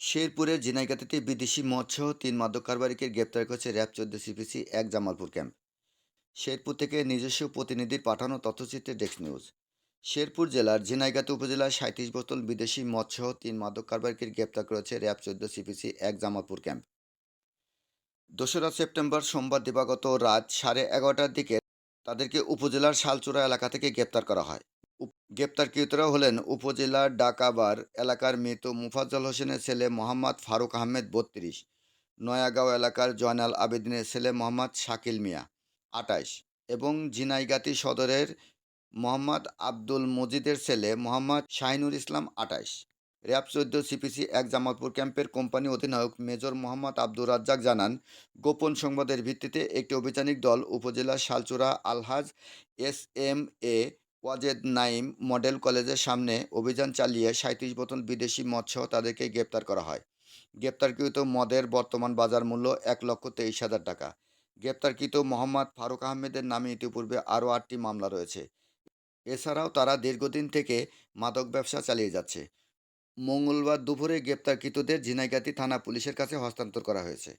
শেরপুরের ঝিনাইগাতিতে বিদেশি মৎস্য তিন মাদক কারবারিকে গ্রেপ্তার করেছে র্যাব চোদ্দ সিপিসি এক জামালপুর ক্যাম্প। শেরপুর থেকে নিজস্ব প্রতিনিধির পাঠানো তথ্যচিত্রে ডেস্ক নিউজ। শেরপুর জেলার ঝিনাইগাতি উপজেলার সাঁত্রিশ বোতল বিদেশি মৎস্য তিন মাদক কারবারিকে গ্রেপ্তার করেছে র্যাব চোদ্দ সিপিসি এক জামালপুর ক্যাম্প। দোসরা সেপ্টেম্বর সোমবার দিবাগত রাত সাড়ে এগারোটার দিকে তাদেরকে উপজেলার শালচূড়া এলাকা থেকে গ্রেপ্তার করা হয়। গ্রেপ্তারকৃতরা হলেন উপজেলার ডাকাবার এলাকার মৃত মুফাজ্জল হোসেনের ছেলে মোহাম্মদ ফারুক আহমেদ বত্রিশ, নয়াগাঁও এলাকার জয়নাল আবেদিনের ছেলে মোহাম্মদ শাকিল মিয়া আটাইশ এবং ঝিনাইগাতি সদরের মোহাম্মদ আব্দুল মজিদের ছেলে মোহাম্মদ শাহিনুর ইসলাম আটাইশ। র্যাব চৌদ্দ সিপিসি এক জামালপুর ক্যাম্পের কোম্পানি অধিনায়ক মেজর মোহাম্মদ আব্দুর রাজ্জাক জানান, গোপন সংবাদের ভিত্তিতে একটি অভিযানিক দল উপজেলা Salchura Alhaj S M A Wazed Naim model কলেজের সামনে অভিযান চালিয়ে সাঁত্রিশ বোতল বিদেশি মৎস্য তাদেরকে গ্রেপ্তার করা হয়। গ্রেপ্তারকৃত মদের বর্তমান বাজার মূল্য এক লক্ষ তেইশ হাজার টাকা। গ্রেপ্তারকৃত মোহাম্মদ ফারুক আহমেদের নামে ইতিপূর্বে আরও আটটি মামলা রয়েছে। এছাড়াও তারা দীর্ঘদিন থেকে মাদক ব্যবসা চালিয়ে যাচ্ছে। মঙ্গলবার দুপুরে গ্রেপ্তারকৃতদের ঝিনাইগাতি থানা পুলিশের কাছে হস্তান্তর করা হয়েছে।